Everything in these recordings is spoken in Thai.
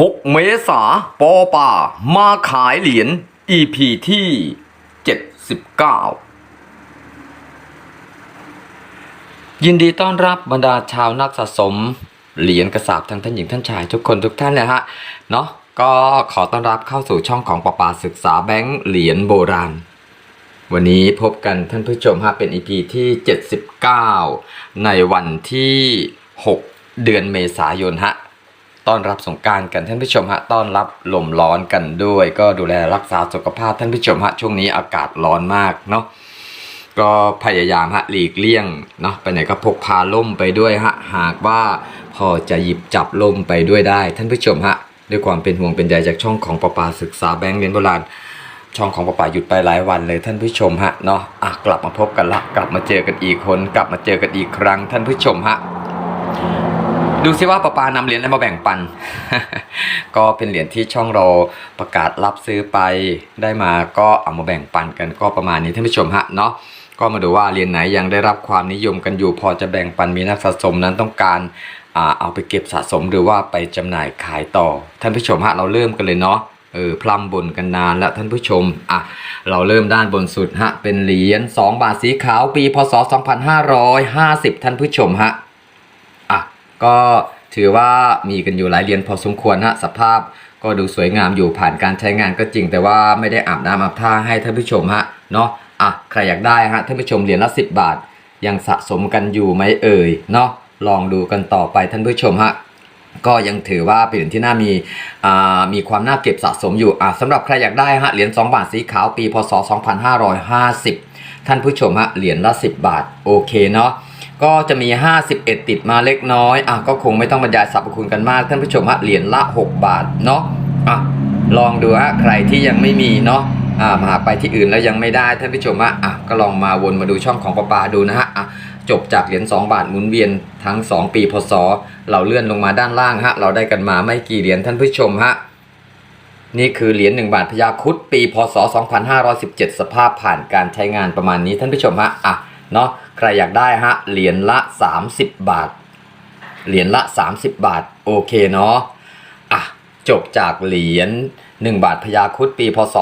6 เมษาปอป่า มาขายเหรียญ EP ที่ 79 ยินดีต้อนรับบรรดาชาวนักสะสม เหรียญกระสาบทั้งท่านหญิงท่านชายทุกคนทุกท่านนะฮะ เนาะก็ขอต้อนรับเข้าสู่ช่องของปอป่าศึกษาแบงค์เหรียญโบราณ วันนี้พบกันท่านผู้ชมฮะเป็น EP ที่ 79 ในวันที่ 6 เดือนเมษายนฮะ ต้อนรับสงการกันท่านผู้ชมฮะต้อนรับลมร้อนกันด้วย ก็ดูแลรักษาสุขภาพท่านผู้ชมฮะช่วงนี้อากาศร้อนมากเนาะก็พยายามฮะหลีกเลี่ยงเนาะไปไหนก็พกพาล่มไปด้วยฮะหากว่าพอจะหยิบจับล่มไปด้วยได้ ท่านผู้ชมฮะด้วยความเป็นห่วงเป็นใยจากช่องของปปาศึกษาแบงค์เรียนโบราณช่องของประปาหยุดไปหลายวันเลยท่านผู้ชมฮะเนาะอะกลับมาพบกันละกลับมาเจอกันอีกคน กลับมาเจอกันอีกครั้งท่านผู้ชมฮะ ดูซิว่าปะปานำเหรียญอะไรมาแบ่งปัน ก็เป็นเหรียญที่ช่องเราประกาศรับซื้อไปได้มาก็เอามาแบ่งปันกันก็ประมาณนี้ท่านผู้ชมฮะเนาะก็มาดูว่าเหรียญไหนยังได้รับความนิยมกันอยู่ พอจะแบ่งปันมีนักสะสมนั้นต้องการเอาไปเก็บสะสมหรือว่าไปจำหน่ายขายต่อ ท่านผู้ชมฮะเราเริ่มกันเลยเนาะเออพลัมบนกันนานแล้วท่านผู้ชมอะเราเริ่มด้านบนสุดฮะเป็นเหรียญ2บาทสีขาวปีพศ 2550 ท่านผู้ชมฮะ ก็ถือว่ามีกันอยู่หลายเหรียญพอสมควรฮะสภาพก็ดูสวยงามอยู่ผ่านการใช้งานก็จริง แต่ว่าไม่ได้อาบน้ำอาบท่าให้ท่านผู้ชมฮะเนาะอะใครอยากได้ฮะท่านผู้ชมเหรียญละ 10 บาท ยังสะสมกันอยู่ไหมเอ่ยเนาะลองดูกันต่อไปท่านผู้ชมฮะก็ยังถือว่าเป็นเหรียญที่น่ามีอ่ามีความน่าเก็บสะสมอยู่อะสำหรับใครอยากได้ฮะเหรียญ2บาทสีขาวปีพศ 2550 ท่านผู้ชมฮะเหรียญละ 10 บาทโอเคเนาะ ก็จะมี 51 ติดมาเล็กน้อยอะก็คงไม่ต้องบรรยายสรรพคุณกันมากท่านผู้ชมฮะเหรียญละ 6 บาทเนาะอะลองดูฮะใครที่ยังไม่มีเนาะอ่ามาหาไปที่อื่นแล้วยังไม่ได้ท่านผู้ชมฮะอะก็ลองมาวนมาดูช่องของปปาดูนะฮะอะจบจากเหรียญ2 บาทหมุนเวียนทั้ง 2 ปีพศเราเลื่อนลงมาด้านล่างฮะเราได้กันมาไม่กี่เหรียญท่านผู้ชมฮะนี่คือเหรียญ1บาทพญาคุดปีพศ 2517 สภาพผ่านการใช้งานประมาณนี้ท่านผู้ชมฮะอะ เนาะใครอยากได้ฮะเหรียญละ 30 บาท เหรียญละ 30 บาท โอเคเนาะอะจบจากเหรียญ1 บาทพญาคุดปีพศ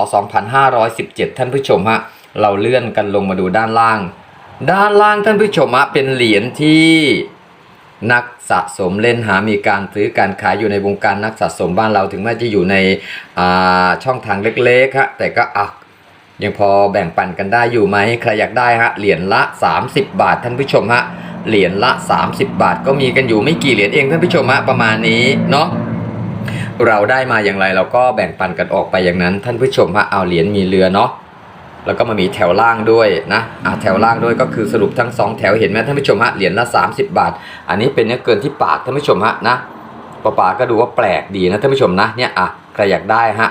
2517 ท่านผู้ชมฮะเราเลื่อนกันลงมาดูด้านล่าง ด้านล่างท่านผู้ชมฮะเป็นเหรียญที่นักสะสมเล่นหามีการซื้อการขายอยู่ในวงการนักสะสมบ้านเราถึงแม้จะอยู่ในช่องทางเล็กๆฮะแต่ก็อะ ยังพอแบ่งปันกันได้อยู่ไหมใครอยากได้ฮะเหรียญละ 30 บาทท่านผู้ชมฮะเหรียญละ 30 บาท ก็มีกันอยู่ไม่กี่เหรียญเองท่านผู้ชมฮะประมาณนี้เนาะเราได้มาอย่างไรเราก็แบ่งปันกันออกไปอย่างนั้น ท่านผู้ชมฮะเอาเหรียญมีเรือเนาะแล้วก็มามีแถวล่างด้วยนะอะแถวล่างด้วยก็คือสรุปทั้งสองแถวเห็นไหมท่านผู้ชมฮะเหรียญละ 30 บาท อันนี้เป็นเนื้อเกินที่ปากท่านผู้ชมฮะนะป้าป๋าก็ดูว่าแปลกดีนะท่านผู้ชมนะเนี่ยอะใครอยากได้ฮะ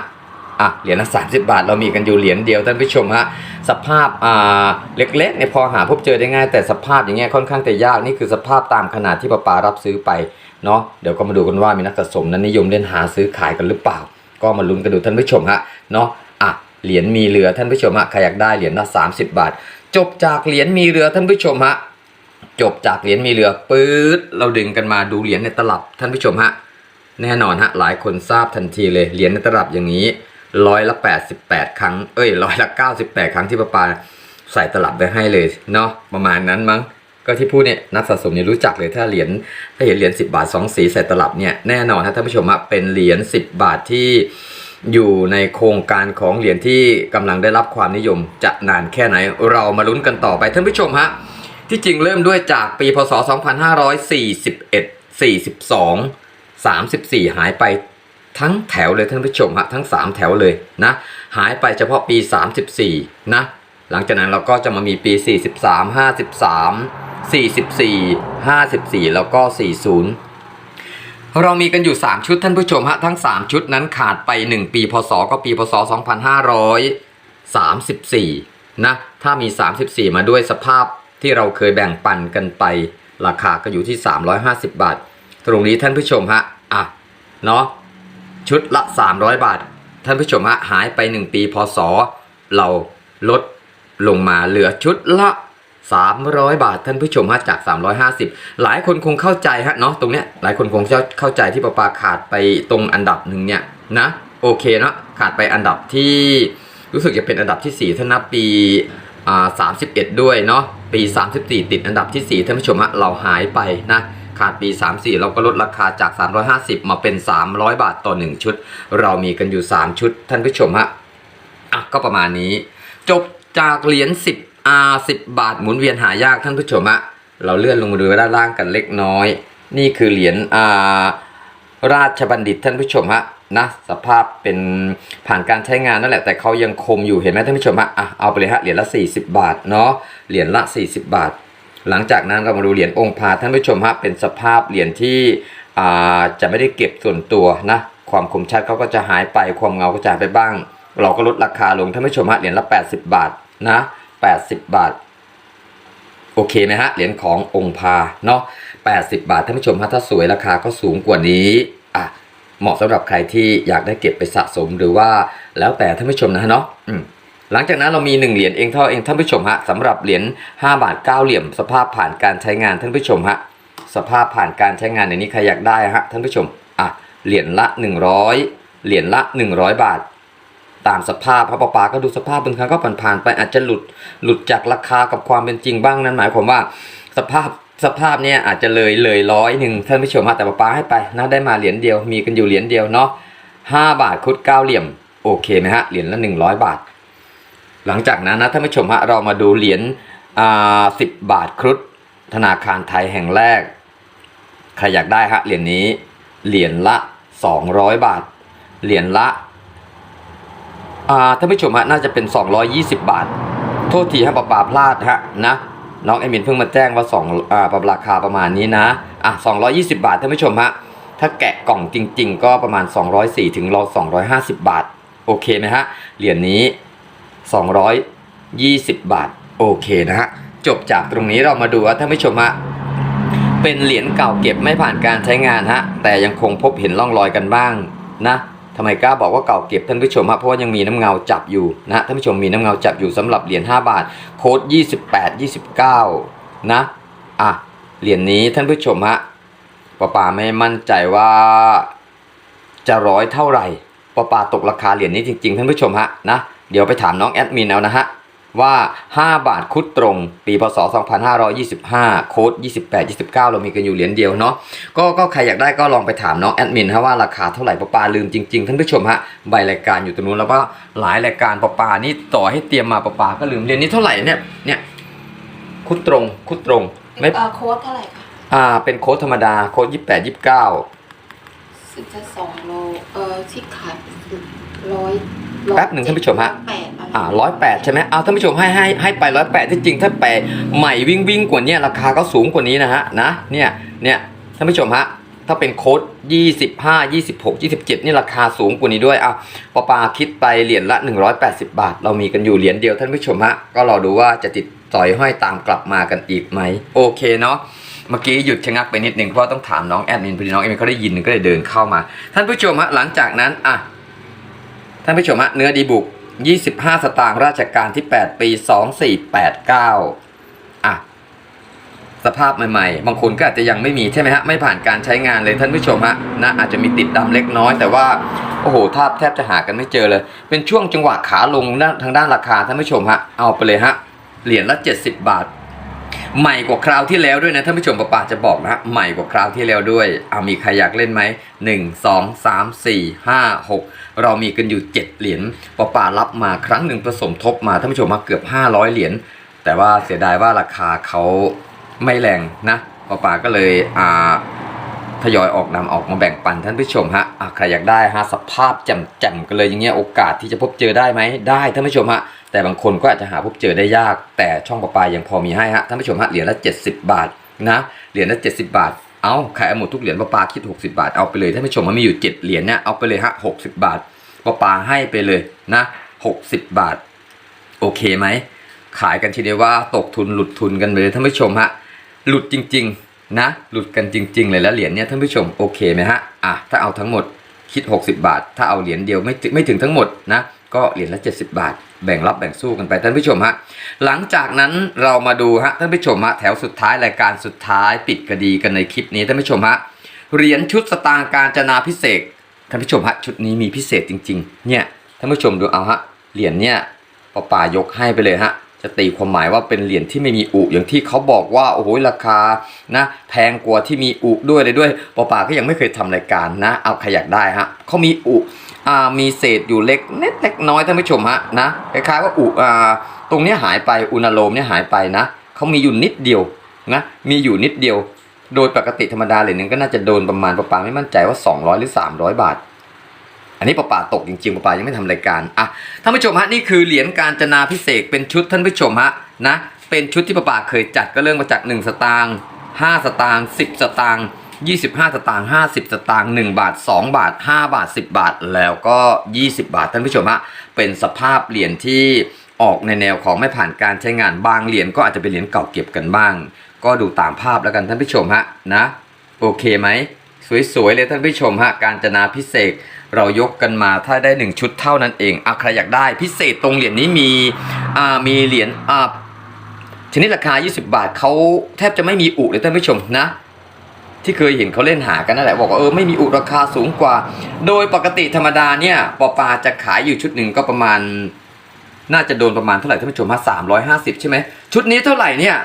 อะเหรียญละ30บาท เรามีกันอยู่เหรียญเดียวท่านผู้ชมฮะสภาพอ่าเล็กๆเนี่ยพอหาพบเจอได้ง่าย แต่สภาพอย่างเงี้ยค่อนข้างจะยากนี่คือสภาพตามขนาดที่ป้าปารับซื้อไปเนาะเดี๋ยวก็มาดูกันว่ามีนักสะสมนั้นนิยมเล่นหาซื้อขายกันหรือเปล่า ก็มาลุ้นกันดูท่านผู้ชมฮะเนาะอะเหรียญมีเรือท่านผู้ชมฮะใครอยากได้เหรียญละ30 บาท จบจากเหรียญมีเรือท่านผู้ชมฮะจบจากเหรียญมีเรือปื๊ดเราดึงกันมาดูเหรียญในตลับท่านผู้ชมฮะแน่นอนฮะหลายคนทราบทันทีเลยเหรียญในตลับอย่างนี้ ร้อยละ88ครั้ง เอ้ยร้อยละ98ครั้งที่ป้าปาใส่ตลับไปให้เลยเนาะประมาณนั้นมั้งก็ที่พูดเนี่ยนักสะสมเนี่ยรู้จักเลยถ้าเหรียญถ้าเห็นเหรียญ10 บาท 2 สีใส่ตลับเนี่ยแน่นอนฮะท่านผู้ชมเป็นเหรียญ10 บาทที่อยู่ในโครงการของเหรียญที่กำลังได้รับความนิยมจะนานแค่ไหน เรามาลุ้นกันต่อไปท่านผู้ชมฮะที่จริงเริ่มด้วยจากปีพศ 2541 42 34 หายไป ทั้งแถวเลยท่านผู้ชมฮะทั้ง 3 แถวเลยนะหายไปเฉพาะปี 34นะหลังจากนั้นเราก็จะมามีปี 43 53 44 54 แล้วก็ 40 เรามีกันอยู่ 3 ชุดท่านผู้ชมฮะทั้ง 3 ชุดนั้นขาดไป 1 ปีพศก็ปีพศ 2534นะถ้ามี 34 มาด้วยสภาพที่เราเคยแบ่งปันกันไป ราคาก็อยู่ที่ 350 บาท ตรงนี้ท่านผู้ชมฮะอะเนาะ ชุดละ 300 บาท ท่านผู้ชมฮะหายไป 1 ปีพศเราลดลงมาเหลือชุดละ 300 บาท ท่านผู้ชมฮะจาก 350 หลายคนคงเข้าใจฮะเนาะตรงเนี้ยหลายคนคงจะเข้าใจที่ประปาขาดไปตรงอันดับหนึ่งเนี่ยนะโอเคเนาะขาดไปอันดับที่รู้สึกจะเป็นอันดับที่4ถ้านับปีอ่า31 ด้วยเนาะปี 34 ติดอันดับที่ 4 ท่านผู้ชมฮะเราหายไปนะ ขาดปี 34 เราก็ลดราคาจาก 350 มาเป็น 300 บาทต่อ 1 ชุด เรามีกันอยู่ 3 ชุด ท่านผู้ชมฮะอะก็ประมาณนี้ จบจากเหรียญ10อา10 บาทหมุนเวียนหายากท่านผู้ชมฮะเราเลื่อนลงมาดูด้านล่างกันเล็กน้อย นี่คือเหรียญอาราชบัณฑิตท่านผู้ชมฮะนะสภาพเป็นผ่านการใช้งานนั่นแหละแต่เขายังคมอยู่เห็นไหมท่านผู้ชมฮะอะเอาไปเลยฮะเหรียญละ 40 บาทเนาะเหรียญละ 40 บาท หลังจากนั้นเรามาดูเหรียญองค์พาท่านผู้ชมฮะเป็นสภาพเหรียญที่จะไม่ได้เก็บส่วนตัวนะความคมชัดเขาก็จะหายไปความเงาก็จะหายไปบ้าง เราก็ลดราคาลงท่านผู้ชมฮะเหรียญละ 80 บาทนะ 80 บาท โอเคไหมฮะเหรียญขององค์พาเนาะ80 บาทท่านผู้ชมฮะถ้าสวยราคาก็สูงกว่านี้อะเหมาะสำหรับใครที่อยากได้เก็บไปสะสมหรือว่าแล้วแต่ท่านผู้ชมนะฮะเนาะอืม หลังจากนั้นเรามี 1 เหรียญเองเท่าเองท่านผู้ชมฮะสำหรับเหรียญ5บาท 9 เหลี่ยม สภาพผ่านการใช้งานท่านผู้ชมฮะสภาพผ่านการใช้งานในนี้ใครอยากได้ฮะท่านผู้ชมอะเหรียญละ 100 เหรียญละ 100 บาท ตามสภาพพระปาปาก็ดูสภาพบางครั้งก็ผ่านๆไปอาจจะหลุดหลุดจากราคากับความเป็นจริงบ้างนั่นหมายความว่าสภาพสภาพเนี่ยอาจจะเลยเลยร้อยหนึ่งท่านผู้ชมฮะแต่ปาปาให้ไปนะได้มาเหรียญเดียวมีกันอยู่เหรียญเดียวเนาะห้าบาทคุดเก้าเหลี่ยมโอเคไหมฮะเหรียญละหนึ่งร้อยบาท หลังจากนั้นนะท่านผู้ชมฮะเรามาดูเหรียญสิบบาทครุฑธนาคารไทยแห่งแรก ใครอยากได้ฮะเหรียญนี้เหรียญละ 200 บาท เหรียญละอ่าท่านผู้ชมฮะน่าจะเป็น 220 บาท โทษทีฮะปาปาพลาดฮะนะน้องเอมินเพิ่งมาแจ้งว่า2อ่าปรับราคาประมาณนี้นะอะ220 บาทท่านผู้ชมฮะถ้าแกะกล่องจริง ๆ ก็ประมาณ 204ถึงเรา250 บาท โอเคไหมฮะเหรียญนี้ 220 บาท โอเคนะฮะ จบจากตรงนี้เรามาดูว่าท่านผู้ชมฮะเป็นเหรียญเก่าเก็บไม่ผ่านการใช้งานฮะ แต่ยังคงพบเห็นร่องรอยกันบ้างนะทำไมกล้าบอกว่าเก่าเก็บท่านผู้ชมฮะเพราะว่ายังมีน้ำเงาจับอยู่นะท่านผู้ชมมีน้ำเงาจับอยู่สำหรับเหรียญ5บาท โค้ด28 29 นะอะเหรียญนี้ท่านผู้ชมฮะป้าป่าไม่มั่นใจว่าจะร้อยเท่าไหร่ป้าป่าตกราคาเหรียญนี้จริง ๆ ท่านผู้ชมฮะนะ เดี๋ยวไปถามน้องแอดมินเอานะฮะว่า 5 บาทคุดตรง ปีพศ 2525 โค้ด 28 29 เรามีกันอยู่เหรียญเดียวเนาะก็ก็ใครอยากได้ก็ลองไปถามน้องแอดมินฮะว่าราคาเท่าไหร่ปะปาลืมจริงๆ ท่านผู้ชมฮะใบรายการอยู่ตรงนู้นแล้วก็หลายรายการปะปานี่ต่อให้เตรียมมาปะปาก็ลืมเหรียญนี้เท่าไหร่เนี่ยเนี่ยคุดตรงคุดตรงไม่เอ่อโค้ดเท่าไหร่คะอ่าเป็นโค้ดธรรมดาโค้ด 28 29 สิบจะสองโลเอ่อที่ขายร้อย แป๊บหนึ่งท่านผู้ชมฮะแปดอะไรอ่าร้อยแปดใช่ไหมเอาท่านผู้ชมให้ให้ให้ไปร้อยแปดที่จริงถ้าแปลใหม่วิ่งวิ่งกว่านี้ราคาก็สูงกว่านี้นะฮะนะเนี่ยเนี่ยท่านผู้ชมฮะถ้าเป็นโค้ด25 26 27 นี่ราคาสูงกว่านี้ด้วยอะปอปาคิดไปเหรียญละ 180 บาท เรามีกันอยู่เหรียญเดียวท่านผู้ชมฮะก็รอดูว่าจะติดสอยห้อยตามกลับมากันอีกไหมโอเคเนาะเมื่อกี้หยุดชะงักไปนิดหนึ่งเพราะต้องถามน้องแอดมินพอดีน้องแอดมินเขาได้ยินก็เลยเดินเข้ามา ท่านผู้ชมฮะหลังจากนั้นอะ ท่านผู้ชมฮะเนื้อดีบุก 25 สตางค์ราชการที่ 8 ปี 2489 อะ สภาพใหม่ๆ บางคนก็อาจจะยังไม่มีใช่ไหมฮะ ไม่ผ่านการใช้งานเลยท่านผู้ชมฮะนะอาจจะมีติดดำเล็กน้อย แต่ว่า โอ้โหแทบแทบจะหากันไม่เจอเลย เป็นช่วงจังหวะขาลงด้านทางด้านราคาท่านผู้ชมฮะ เอาไปเลยฮะ เหรียญละ 70 บาทใหม่กว่าคราวที่แล้วด้วยนะท่านผู้ชมปะปาจะบอกนะฮะใหม่กว่าคราวที่แล้วด้วยเอามีใครอยากเล่นไหมหนึ่งสองสามสี่ห้าหก เรามีกันอยู่เจ็ดเหรียญปะปารับมาครั้งหนึ่งผสมทบมาท่านผู้ชมมาเกือบห้าร้อยเหรียญแต่ว่าเสียดายว่าราคาเขาไม่แรงนะปะปาก็เลยอ่าทยอยออกนำออกมาแบ่งปันท่านผู้ชมฮะใครอยากได้ฮะสภาพแจ่มๆกันเลยอย่างเงี้ยโอกาสที่จะพบเจอได้ไหมได้ท่านผู้ชมฮะแต่บางคนก็อาจจะหาพบเจอได้ยาก แต่ช่องปลาปายังพอมีให้ฮะท่านผู้ชมฮะเหรียญละ 70 บาทนะเหรียญละ 70 บาท เอาขายเอาหมดทุกเหรียญปลาปลาคิด 60 บาทเอาไปเลยท่านผู้ชมมันมีอยู่ 7 เหรียญเนี่ยเอาไปเลยฮะ60 บาทปลาปลาให้ไปเลยนะ60 บาท โอเคไหมขายกันทีเดียวว่าตกทุนหลุดทุนกันไปเลยท่านผู้ชมฮะหลุดจริงๆนะหลุดกันจริง ๆ เลยแล้วเหรียญเนี่ยท่านผู้ชมโอเคไหมฮะอะถ้าเอาทั้งหมดคิด 60 บาท ถ้าเอาเหรียญเดียวไม่ถึงไม่ถึงทั้งหมดนะ ก็เหรียญละ 70 บาท แบ่งรับแบ่งสู้กันไปท่านผู้ชมฮะหลังจากนั้นเรามาดูฮะท่านผู้ชมฮะแถวสุดท้ายรายการสุดท้ายปิดคดีกันในคลิปนี้ท่านผู้ชมฮะเหรียญชุดสตางค์การจนาพิเศษท่านผู้ชมฮะชุดนี้มีพิเศษจริง ๆ เนี่ยท่านผู้ชมดูเอาฮะเหรียญเนี่ยปป่ายกให้ไปเลยฮะจะตีความหมายว่าเป็นเหรียญที่ไม่มีอุอย่างที่เขาบอกว่าโอ้โหราคานะแพงกว่าที่มีอุด้วยเลยด้วยปป่าก็ยังไม่เคยทำรายการนะ เอาใครอยากได้ฮะเขามีอุ มีเศษอยู่เล็กเน็ดเล็กน้อยท่านผู้ชมฮะนะคล้ายๆว่าอุอตรงนี้หายไปอุณโลมเนี่ยหายไปนะเขามีอยู่นิดเดียวนะมีอยู่นิดเดียว โดยปกติธรรมดาเหรียญนึงก็น่าจะโดนประมาณประปาไม่มั่นใจว่า 200 หรือ 300 บาท อันนี้ประปาตกจริงๆประปายังไม่ทำรายการอะท่านผู้ชมฮะนี่คือเหรียญการจนาพิเศษเป็นชุดท่านผู้ชมฮะนะเป็นชุดที่ประปาเคยจัดก็เริ่มมาจาก 1 สตางค์5สตางค์10 สตางค์ 25 สตางค์50 สตางค์1บาท 2 บาท 5 บาท 10 บาท แล้วก็ 20 บาท ท่านผู้ชมฮะเป็นสภาพเหรียญที่ออกในแนวของไม่ผ่านการใช้งานบางเหรียญก็อาจจะเป็นเหรียญเก่าเก็บกันบ้าง ก็ดูตามภาพแล้วกันท่านผู้ชมฮะนะโอเคไหมสวยๆเลยท่านผู้ชมฮะการจนาพิเศษเรายกกันมาถ้าได้หนึ่งชุดเท่านั้นเองอะใครอยากได้พิเศษตรงเหรียญนี้มีอ่ามีเหรียญอ่าชนิดราคา 20 บาทเขาแทบจะไม่มีอุเลยท่านผู้ชมนะ ที่เคยเห็นเขาเล่นหากันนั่นแหละบอกว่าเออไม่มีอุราคาสูงกว่า โดยปกติธรรมดาเนี่ยปอปาจะขายอยู่ชุดหนึ่งก็ประมาณ น่าจะโดนประมาณเท่าไหร่ท่านผู้ชมฮะสามร้อยห้าสิบใช่ไหมชุดนี้เท่าไหร่เนี่ย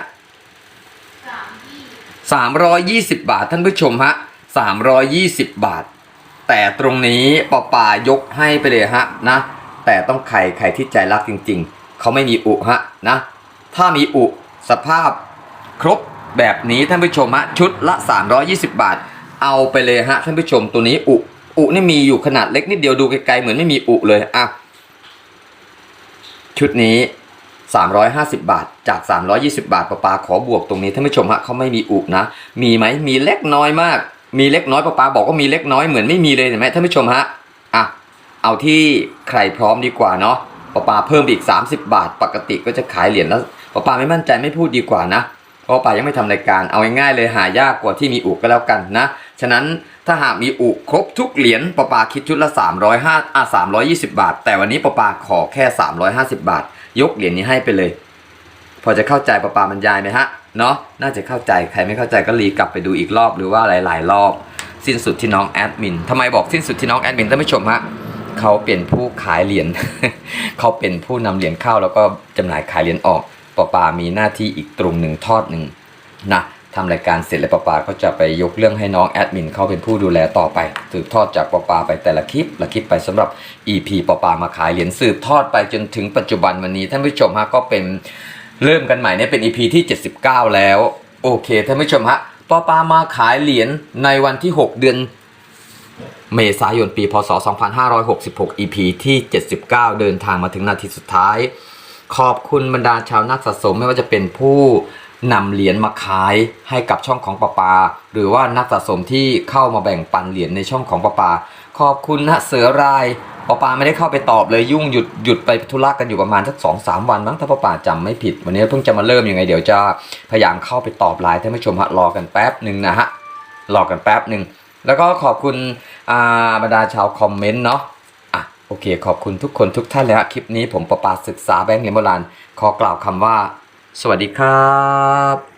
สามร้อยยี่สิบบาทท่านผู้ชมฮะสามร้อยยี่สิบบาท แต่ตรงนี้ปอปายกให้ไปเลยฮะนะ แต่ต้องใครใครที่ใจรักจริง ๆเขาไม่มีอุฮะนะ ถ้ามีอุสภาพครบ แบบนี้ท่านผู้ชมฮะชุดละ 320 บาท เอาไปเลยฮะท่านผู้ชมตัวนี้อุอุนี่มีอยู่ขนาดเล็กนิดเดียวดูไกลๆเหมือนไม่มีอุเลยอะชุดนี้ 350 บาทจาก 320 บาทปะปาขอบวกตรงนี้ท่านผู้ชมฮะเขาไม่มีอุนะ มีไหมมีเล็กน้อยมาก มีเล็กน้อยปะปาบอกว่ามีเล็กน้อยเหมือนไม่มีเลยเห็นไหมท่านผู้ชมฮะอะเอาที่ใครพร้อมดีกว่าเนาะปะปาเพิ่มอีก 30 บาท ปกติก็จะขายเหรียญแล้วปะปาไม่มั่นใจไม่พูดดีกว่านะ เพราะปะปายังไม่ทำรายการเอาง่ายๆเลยหายากกว่าที่มีอุก็แล้วกันนะ ฉะนั้นถ้าหากมีอุครบทุกเหรียญปะปาคิดชุดละ 305อะ320 บาท แต่วันนี้ปะปาขอแค่ 350 บาท ยกเหรียญนี้ให้ไปเลย พอจะเข้าใจปะปาบรรยายไหมฮะเนาะน่าจะเข้าใจใครไม่เข้าใจก็รีกลับไปดูอีกรอบหรือว่าหลาย ๆ รอบ สิ้นสุดที่น้องแอดมินทำไมบอกสิ้นสุดที่น้องแอดมินท่านผู้ชมฮะเขาเป็นผู้ขายเหรียญเขาเป็นผู้นำเหรียญเข้าแล้วก็จำหน่ายขายเหรียญออก ปปามีหน้าที่อีกตรงหนึ่งทอดหนึ่งนะทำรายการเสร็จแล้วปปาก็จะไปยกเรื่องให้น้องแอดมินเขาเป็นผู้ดูแลต่อไปสืบทอดจากปปาไปแต่ละคลิปละคลิปไปสำหรับ EP ปปามาขายเหรียญสืบทอดไปจนถึงปัจจุบันวันนี้ท่านผู้ชมฮะก็เป็นเริ่มกันใหม่เนี่ยเป็น EP ที่ 79 แล้ว โอเคท่านผู้ชมฮะปปามาขายเหรียญในวันที่ 6 เดือนเมษายนปีพศ 2566 EP ที่ 79 เดินทางมาถึงนาทีสุดท้าย ขอบคุณบรรดาชาวนักสะสมไม่ว่าจะเป็นผู้นำเหรียญมาขายให้กับช่องของปะปา หรือว่านักสะสมที่เข้ามาแบ่งปันเหรียญในช่องของปะปา ขอบคุณนะเสือรายปะปาไม่ได้เข้าไปตอบเลยยุ่งหยุดหยุดไปธุระกันอยู่ประมาณสักสองสามวันมั้งถ้าปะปาจำไม่ผิด วันนี้เพิ่งจะมาเริ่มยังไงเดี๋ยวจะพยายามเข้าไปตอบไลน์ท่านผู้ชมฮะรอกันแป๊บหนึ่งนะฮะรอกันแป๊บหนึ่งแล้วก็ขอบคุณบรรดาชาวคอมเมนต์เนาะ โอเค ขอบคุณทุกคนทุกท่านเลยฮะคลิปนี้ผมประปาศึกษาแบงก์เหรียญโบราณขอกล่าวคำว่า สวัสดีครับ